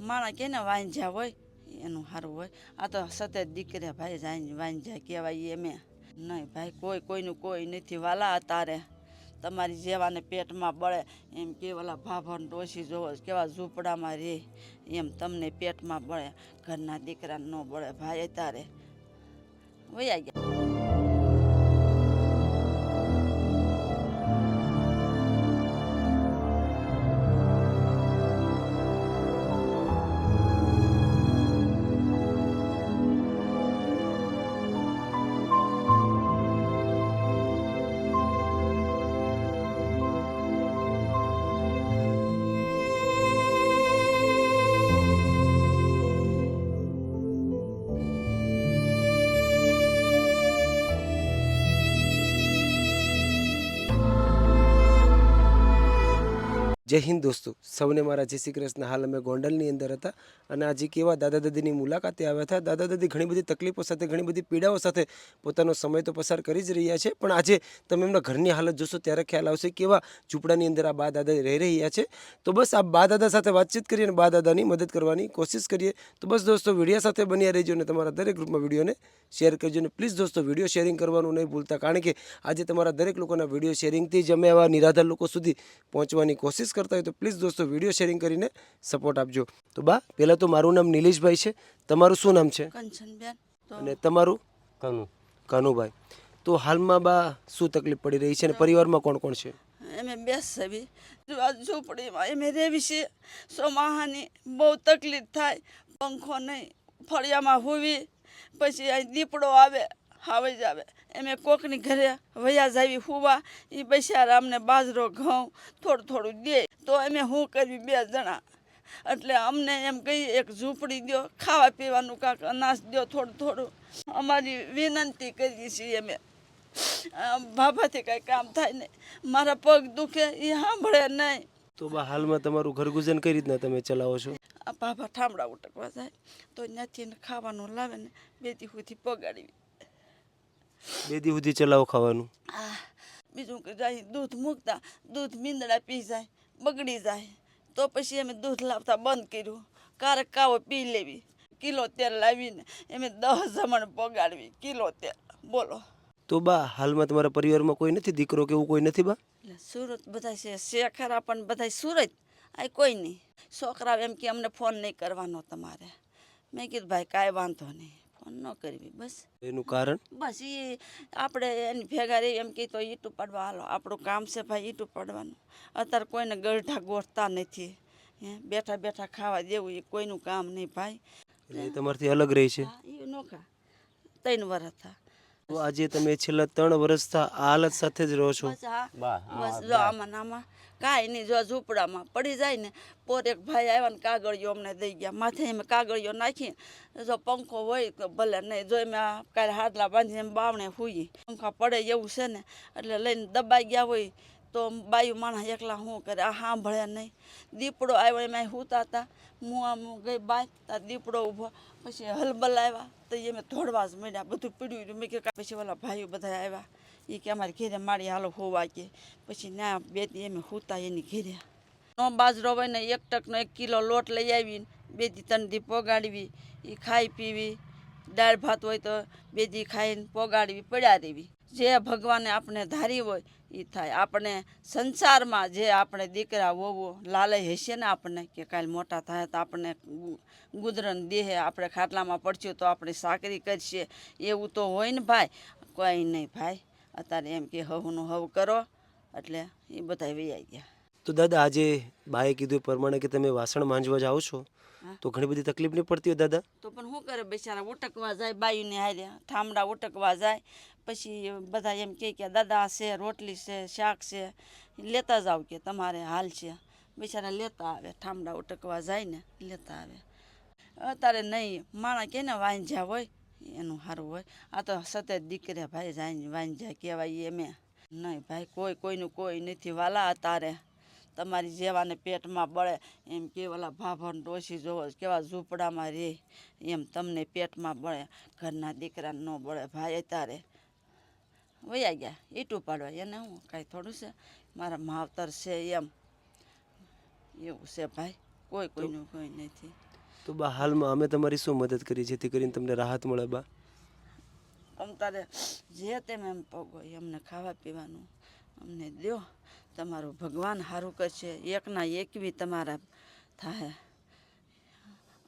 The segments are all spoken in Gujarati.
માણા કે ને વાંજ્યા હોય? એનું સારું હોય. આ તો સતત દીકરે ભાઈ જાય વાંજ્યા કહેવાય એમે. નહીં ભાઈ, કોઈ કોઈનું કોઈ નથી. વાલા અતારે. તમારી જેવાને પેટમાં બળે. એમ કેવાલા ભાભર ડોસી જોવો, કેવા ઝૂંપડામાં રહે એમ તમને પેટમાં બળે. ઘરના દીકરાને ન બળે ભાઈ અતારે. વયા ગયા. જય હિન્દ દોસ્તો. સૌને મારા જય શ્રી કૃષ્ણ. હાલ અમે ગોંડલની અંદર હતા અને આજે કેવા દાદા દાદીની મુલાકાતે આવ્યા હતા. દાદા દાદી ઘણી બધી તકલીફો સાથે, ઘણી બધી પીડાઓ સાથે પોતાનો સમય તો પસાર કરી જ રહ્યા છે. પણ આજે તમે એમના ઘરની હાલત જોશો ત્યારે ખ્યાલ આવશે કેવા ઝૂંપડાની અંદર આ બા દાદા રહી રહ્યા છે. તો બસ આ બા દાદા સાથે વાતચીત કરીએ અને બા દાદાની મદદ કરવાની કોશિશ કરીએ. તો બસ દોસ્તો વીડિયો સાથે બન્યા રહેજો અને તમારા દરેક ગ્રુપમાં વિડીયોને શેર કરજો અને પ્લીઝ દોસ્તો વીડિયો શેરિંગ કરવાનું નહીં ભૂલતા. કારણ કે આજે તમારા દરેક લોકોના વીડિયો શેરિંગથી જ અમે આવા નિરાધાર લોકો સુધી પહોંચવાની કોશિશ કરતા હોય તો પ્લીઝ દોસ્તો વીડિયો શેરિંગ કરીને સપોર્ટ આપજો. તો બા પહેલાં તો મારું નામ નિલેશભાઈ છે. તમારું શું નામ છે? અને તમારું? કનુ. કનુભાઈ. તો હાલમાં બા શું તકલીફ પડી રહી છે અને પરિવારમાં કોણ કોણ છે? એમે બેસવી આ ઝૂંપડીમાં એમે રહેવી છે. સોમાહાની બહુ તકલીફ થાય. પંખો નહીં. ફળિયામાં હોવી. પછી અહીં દીપડો આવે હાવઈ જ આવે. એમે કોકની ઘરે વયા જાવી હુવા. એ બૈસારા અમને બાજરો ઘઉં થોડું થોડું દે. તો અમે શું કરવી બે જણા? એટલે અમને એમ કહી એક ઝૂંપડી દો ખાવા પીવાનું કાંક અનાજ દો થોડું થોડું. અમારી વિનંતી કરીએ છીએ અમે. આ કંઈ કાંઈ કામ થાય નહીં. મારા પગ દુખે એ સાંભળે નહીં. તો બા હાલમાં તમારું ઘરગુજન કઈ રીતના તમે ચલાવો છો? આ બાબા ઠામડા ઉટકવા જાય. તો ત્યાંથી ખાવાનું લાવે ને બે દી સુધી પગાડી બે દી સુધી ચલાવો ખાવાનું? બીજું કે જાય દૂધ મૂકતા દૂધ મીંદડા પી જાય. બગડી જાય. તો પછી અમે દૂધ લાવતા બંધ કર્યું. કારક કાવો પી લેવી. કિલો તેલ લાવીને એમે દસ જમણ પગાડવી કિલો તેલ. બોલો. તો બા હાલમાં તમારા પરિવારમાં કોઈ નથી? દીકરો કે એવું કોઈ નથી બા? સુરત બધા છે. છે ખરા પણ બધા સુરત. આ કોઈ નહીં. છોકરાઓ એમ કે અમને ફોન નહીં કરવાનો તમારે. મેં કીધું ભાઈ કાંઈ વાંધો નહીં. ન કરવી બસ. એનું કારણ? બસ એ આપણે એની ભેગા રહી એમ કે તો ઈટું પાડવા હાલો આપણું કામ છે ભાઈ ઈટું પાડવાનું. અત્યારે કોઈને ગરઢા ગોઠતા નથી. હે બેઠા બેઠા ખાવા દેવું એ કોઈનું કામ નહીં ભાઈ. તમારથી અલગ રહી છે? એ નોખા. ત્રણ વર્ષ હતા આજે તમે છેલ્લા ત્રણ વર્ષથી આ હાલત સાથે જ રહો છો? બસ હા. બસ જો આમાં નામાં આમાં. કાંઈ નહીં, જો ઝૂંપડામાં પડી જાય ને પોર એક ભાઈ આવ્યા ને કાગળિયો અમને દઈ ગયા. માથે એમ કાગળિયો નાખી, જો પંખો હોય તો ભલે નહીં, જો એમ કાલે હાડલા બાંધીને એમ બાવણે હુઈ પંખા પડે એવું છે ને, એટલે લઈને દબાઈ ગયા હોય તો બાયું માણસ એકલા શું કરે? આ સાંભળે નહીં. દીપડો આવ્યો એમાં હુતા હતા હું આમ ગઈ બાય દીપડો ઊભો, પછી હલબલ આવ્યા. તો એમ ધોડવા જ મળ્યા. બધું પીડ્યું. મેં કે પછી ઓલા ભાઈઓ બધા આવ્યા. એ કે અમારે ઘેરે મારી હાલો હોવા કે. પછી ના, બે દી અમે હોતા એની ઘેરે. નો બાજરો હોય ને એક ટકનો એક કિલો લોટ લઈ આવીને બે દી, ત્રણ દી પોગાડવી. એ ખાઈ પીવી. દાળ ભાત હોય તો બે દી ખાઈને પોગાડવી પડ્યા રહેવી જે ભગવાને આપણે ધારી હોય એ થાય. આપણે સંસારમાં જે આપણે દીકરા હોવો લાલય હશે ને આપણને કે કાલે મોટા થાય તો આપણને ગુદરન દેહે આપણે ખાટલામાં પડશું તો આપણે સાકરી કરશે. એવું તો હોય ને ભાઈ. કોઈ નહીં ભાઈ. અત્યારે એમ કે હવનું હવ કરો. એટલે એ બધા વૈયા ગયા. તો દાદા, આજે બાએ કીધું પ્રમાણે કે તમે વાસણ માંજવા જાઓ છો. તો ઘણી બધી તકલીફ નહીં પડતી હોય દાદા? તો પણ શું કરે બિચારા? ઉટકવા જાય બાયુને હારે ઠામડા ઉટકવા જાય. પછી બધા એમ કહે કે દાદા છે રોટલી છે શાક છે. લેતા જાવ કે તમારે હાલ છે. બિચારા લેતા આવે ઠામડા ઉટકવા જાય ને લેતા આવે. અત્યારે નહીં માણા કે ને વાંજ્યા હોય? એનું સારું હોય. આ તો સતત દીકરા ભાઈ જાય વાંજ્યા કહેવાય એમે. નહીં ભાઈ કોઈ કોઈનું કોઈ નથી. વાલા અતારે તમારી જેવાને પેટમાં બળે એમ કે ઓલા ભાભર ડોસી જોવો કેવા ઝૂંપડામાં રહે એમ તમને પેટમાં બળે ઘરના દીકરાને ન બળે ભાઈ તારે. વયા ગયા ઈટું પાડવા એને હું કાંઈ થોડું છે? મારા માવતર છે એમ. એવું છે ભાઈ કોઈ કોઈનું કોઈ નથી. તો બા હાલમાં અમે તમારી શું મદદ કરી જેથી કરીને તમને રાહત મળે બા? અમ તારે જે તેમ એમ પગો અમને ખાવા પીવાનું અમને દો તમારું ભગવાન સારું કરશે એકના એકવી તમારા થાય.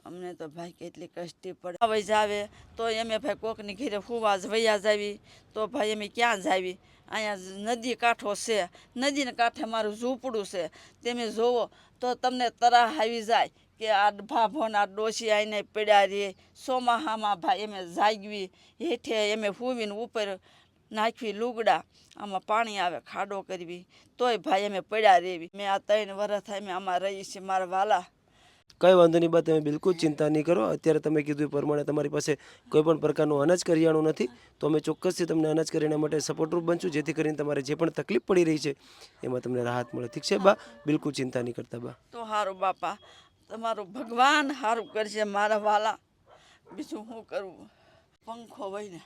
અમને તો ભાઈ કેટલી કષ્ટી પડે. હવે જાવે, તો એમે ભાઈ કોકની ઘરે ફુવા વૈયા જાવી, તો ભાઈ અમે ક્યાં જાવી? અહીંયા નદી કાંઠો છે. નદીને કાંઠે મારું ઝૂંપડું છે. તમે જોવો, તો તમને તરાહ આવી જાય કે આ ભાભોના ડોસી આઈને પડ્યા રે. સોમાહામાં ભાઈ એમે જાગવી, હેઠે એમે ફૂવીને ઉપર નાખવી લુગડા આમાં પાણી આવે ખાડો કરવી. તોય ભાઈ અમે પડ્યા રેવી. મેં આ ત્રણ વર્ષ થાય મેં આમાં રહી છે મારા વાલા. કઈ વાંધો નહીં બા તમે બિલકુલ ચિંતા નહીં કરો. અત્યારે તમે કીધું એ પ્રમાણે તમારી પાસે કોઈ પણ પ્રકારનું અનાજ કરિયાણું નથી. તો અમે ચોક્કસથી તમને અનાજ કરિયાણા માટે સપોર્ટરૂપ બનશું જેથી કરીને તમારે જે પણ તકલીફ પડી રહી છે એમાં તમને રાહત મળે. ઠીક છે બા? બિલકુલ ચિંતા નહીં કરતા બા. તો સારું બાપા તમારું ભગવાન સારું કરશે મારા વાલા. બીજું શું કરવું પંખો હોય ને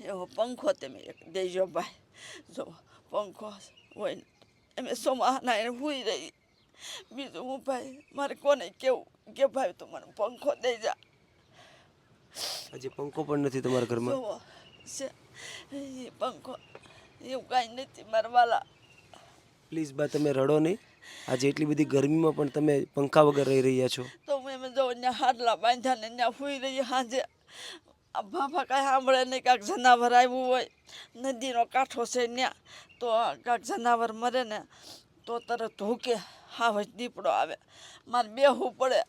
એવો પંખો તમે એક દેજો ભાઈ જો પંખો હોય એમ સોમાના એને હુઈ રહી બીજું હું ભાઈ મારે કોને કેવું કે ભાઈ તું મને પંખો દઈ જા હજી પંખો પણ નથી તમારા ઘરમાં છે એ પંખો એવું કાંઈ નથી મારા વાલા પ્લીઝ બા તમે રડો નહીં આજે એટલી બધી ગરમીમાં પણ તમે પંખા વગર રહી રહ્યા છો તો હું એમ જો ત્યાં હાડલા બાંધ્યા ને ત્યાં ફૂઈ રહી હાજે બાપા કાંઈ સાંભળે નહીં કાંક જનાવર આવ્યું હોય. નદીનો કાંઠો છે ત્યાં તો કાંક જનાવર મરે ને તો તરત ધોકે હા દીપડો આવે. મારે બેહવું પડે.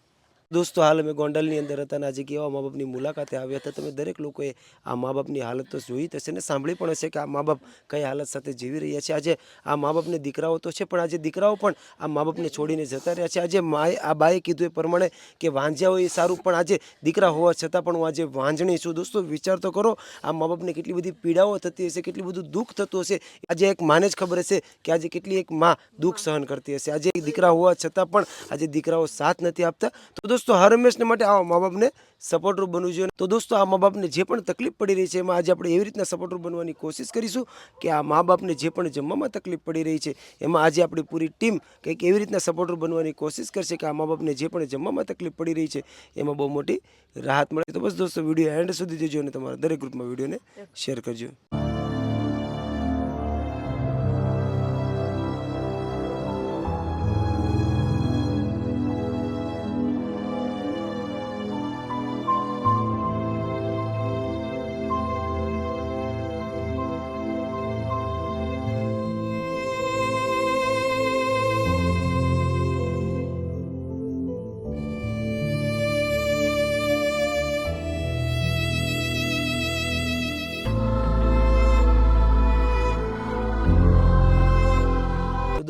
દોસ્તો, હાલ અમે ગોંડલની અંદર હતા અને આજે કેવા મા બાપની મુલાકાતે આવ્યા હતા. તમે દરેક લોકોએ આ મા બાપની હાલત તો જોઈ હશે ને, સાંભળી પણ હશે કે આ મા બાપ કઈ હાલત સાથે જીવી રહ્યા છે. આજે આ મા બાપને દીકરાઓ તો છે, પણ આજે દીકરાઓ પણ આ મા બાપને છોડીને જતા રહ્યા છે. આજે માએ, આ બાએ કીધું એ પ્રમાણે કે વાંઝ્યા હોય એ સારું, પણ આજે દીકરા હોવા છતાં પણ હું આજે વાંઝણી છું. દોસ્તો, વિચાર તો કરો, આ મા બાપને કેટલી બધી પીડાઓ થતી હશે, કેટલી બધું દુઃખ થતું હશે. આજે એક માને જ ખબર હશે કે આજે કેટલી એક મા દુઃખ સહન કરતી હશે. આજે દીકરા હોવા છતાં પણ આજે દીકરાઓ સાથ નથી આપતા. તો દોસ્તો હર હંમેશને માટે આવા મા બાપને સપોર્ટરૂપ બનવું જોઈએ. તો દોસ્તો આ મા બાપને જે પણ તકલીફ પડી રહી છે એમાં આજે આપણે એવી રીતના સપોર્ટરૂપ બનવાની કોશિશ કરીશું કે આ મા બાપને જે પણ જમવામાં તકલીફ પડી રહી છે એમાં આજે આપણી પૂરી ટીમ કંઈક એવી રીતના સપોર્ટરૂપ બનવાની કોશિશ કરશે કે આ મા બાપને જે પણ જમવામાં તકલીફ પડી રહી છે એમાં બહુ મોટી રાહત મળે. તો બસ દોસ્તો વીડિયો એન્ડ સુધી જોજો અને તમારા દરેક ગ્રુપમાં વિડીયોને શેર કરજો.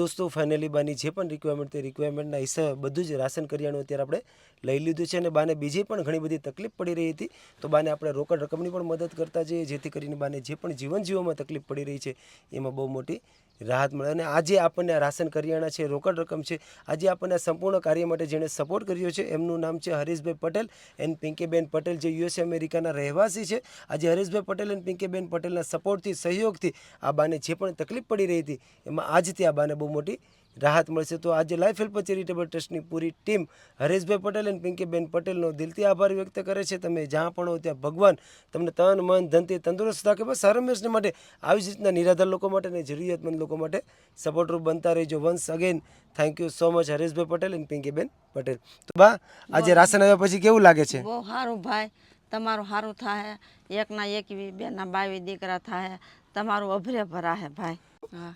દોસ્તો ફાઇનલી બાની જે પણ રિક્વાયરમેન્ટ તે રિક્વાયરમેન્ટના હિસાબે બધું જ રાશન કરિયાણું અત્યારે આપણે લઈ લીધું છે અને બાને બીજી પણ ઘણી બધી તકલીફ પડી રહી હતી. તો બાને આપણે રોકડ રકમની પણ મદદ કરતા જઈએ, જેથી કરીને બાને જે પણ જીવન જીવવામાં તકલીફ પડી રહી છે, એમાં બહુ મોટી રાહત મળે. અને આજે આપણને રાશન કરિયાણા છે, રોકડ રકમ છે, આજે આપણને સંપૂર્ણ કાર્ય માટે જેણે સપોર્ટ કર્યો છે, એમનું નામ છે હરીશભાઈ પટેલ એન્ડ પિંકીબેન પટેલ, જે યુએસ અમેરિકાના રહેવાસી છે. આજે હરીશભાઈ પટેલ એન્ડ પિંકીબેન પટેલના સપોર્ટથી સહયોગથી આ બાને જે પણ તકલીફ પડી રહી હતી, એમાં આજથી આ બાને બહુ મોટી રાહત મળશે તો આજે લાઈફ હેલ્પ ચેરિટેબલ ટ્રસ્ટની પૂરી ટીમ હરેશભાઈ પટેલ અને પિંકીબેન પટેલનો દિલથી આભાર વ્યક્ત કરે છે. તમે જ્યાં પણ હો ત્યાં ભગવાન તમને તન મન ધનથી તંદુરસ્ત રાખે. બસ હરમેશને માટે આવી જ રીતના નિરાધાર લોકો માટે અને જરૂરિયાતમંદ લોકો માટે સપોર્ટરૂપ બનતા રહેજો. Once again thank you so much Hareshbhai Patel અને પિંકીબેન પટેલ. તો બા આજે રાશન આવ્યા પછી કેવું લાગે છે? બહુ સારું ભાઈ. તમારું સારું થાય. એકના એક બેના બાવી દીકરા થાય. તમારું અભરે ભાઈ. હા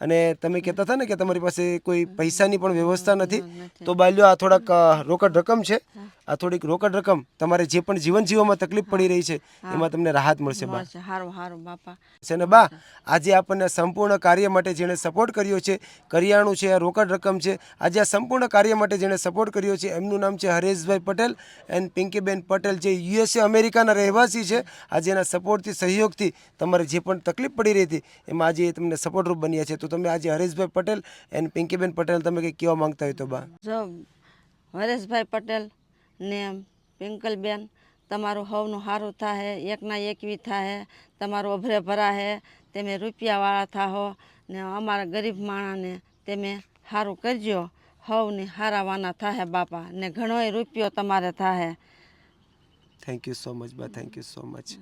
અને તમે કહેતા હતા ને કે તમારી પાસે કોઈ પૈસાની પણ વ્યવસ્થા નથી. તો બાલ્યો આ થોડાક રોકડ રકમ છે. આ થોડીક રોકડ રકમ તમારે જે પણ જીવન જીવવામાં તકલીફ પડી રહી છે એમાં તમને રાહત મળશે બા. સારું સારું બાપા. છે ને બા આજે આપણને સંપૂર્ણ કાર્ય માટે જેણે સપોર્ટ કર્યો છે કરિયાણું છે આ રોકડ રકમ છે આજે આ સંપૂર્ણ કાર્ય માટે જેણે સપોર્ટ કર્યો છે એમનું નામ છે હરેશભાઈ પટેલ એન્ડ પિંકીબેન પટેલ જે યુએસએ અમેરિકાના રહેવાસી છે. આજે એના સપોર્ટથી સહયોગથી તમારે જે પણ તકલીફ પડી રહી હતી એમાં આજે તમને સપોર્ટરૂપ બન્યા છે તો તમે આજે હરેશભાઈ પટેલ એન્ડ પિંકીબેન પટેલ તમે કંઈક કહેવા માંગતા હોય તો બા. જો હરેશભાઈ પટેલ ને પિંકલબેન તમારું હવનું સારું થાય એકના એકવી થાય તમારું અભરે ભરા હે તમે રૂપિયાવાળા થાહો ને અમારા ગરીબ માણસને તમે સારું કરજો. હવની હારાવાના થાય બાપા ને ઘણોય રૂપિયો તમારે થાય થેન્ક યુ સો મચ બા. થેન્ક યુ સો મચ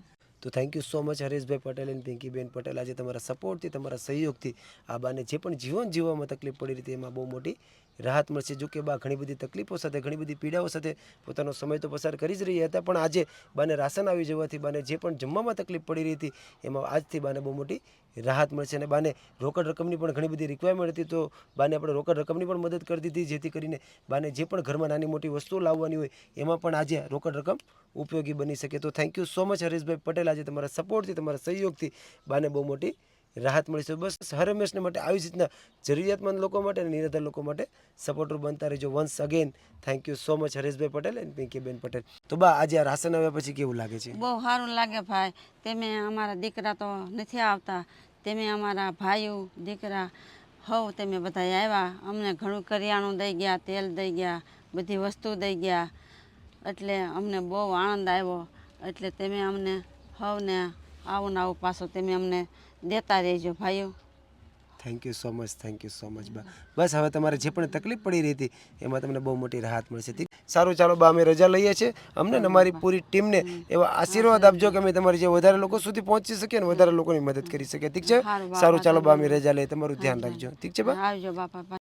તો thank you so much Hareshbhai Patel અને પિંકીબેન પટેલ. આજે તમારા સપોર્ટથી તમારા સહયોગથી આ બાને જે પણ જીવન જીવવામાં તકલીફ પડી રહી હતી, એમાં બહુ મોટી રાહત મળશે. જો કે બા ઘણી બધી તકલીફો સાથે, ઘણી બધી પીડાઓ સાથે પોતાનો સમય તો પસાર કરી જ રહી હતા. પણ આજે બાને રાશન આવી જવાથી બાને જે પણ જમવામાં તકલીફ પડી રહી હતી, એમાં આજથી બાને બહુ મોટી રાહત મળશે અને બાને રોકડ રકમની પણ ઘણી બધી રિક્વાયરમેન્ટ હતી. તો બાને આપણે રોકડ રકમની પણ મદદ કરી દીધી, જેથી કરીને બાને જે પણ ઘરમાં નાની મોટી વસ્તુઓ લાવવાની હોય, એમાં પણ આજે રોકડ રકમ ઉપયોગી બની શકે. તો thank you so much Harishbhai Patel. આજે તમારા સપોર્ટથી તમારા સહયોગથી બાને બહુ મોટી રાહત મળી છે. બસ હર હંમેશને માટે આવી જ રીતના જરૂરિયાતમંદ લોકો માટે અને નિરાધાર લોકો માટે સપોર્ટર બનતા રહેજો. Once again thank you so much Hareshbhai Patel and Pinkiben Patel. તો બા, આજે આ રાશન આવ્યા પછી કેવું લાગે છે? બહુ સારું લાગે ભાઈ. તેમે અમારા દીકરા તો નથી આવતા. તેમે અમારા ભાઈઓ, દીકરા, હવ તમે બધા આવ્યા. અમને ઘણું કરિયાણું દઈ ગયા, તેલ દઈ ગયા, બધી વસ્તુ દઈ ગયા. એટલે અમને બહુ આનંદ આવ્યો. એટલે તમે અમને હવને આવું ને આવું પાછું તમે અમને દેતા રહેજો ભાઈઓ. Thank you so much thank you so much બા. બસ હવે તમારે જે પણ તકલીફ પડી રહી હતી એમાં તમને બહુ મોટી રાહત મળશે? સારું ચાલો બા અમે રજા લઈએ છીએ. અમને ને અમારી પૂરી ટીમને એવા આશીર્વાદ આપજો કે અમે તમારી જે વધારે લોકો સુધી પહોંચી શકીએ ને વધારે લોકોની મદદ કરી શકીએ. ઠીક છે? સારું સારું ચાલો બા અમે રજા લઈએ. તમારું ધ્યાન રાખજો. ઠીક છે બા? આવજો બાપા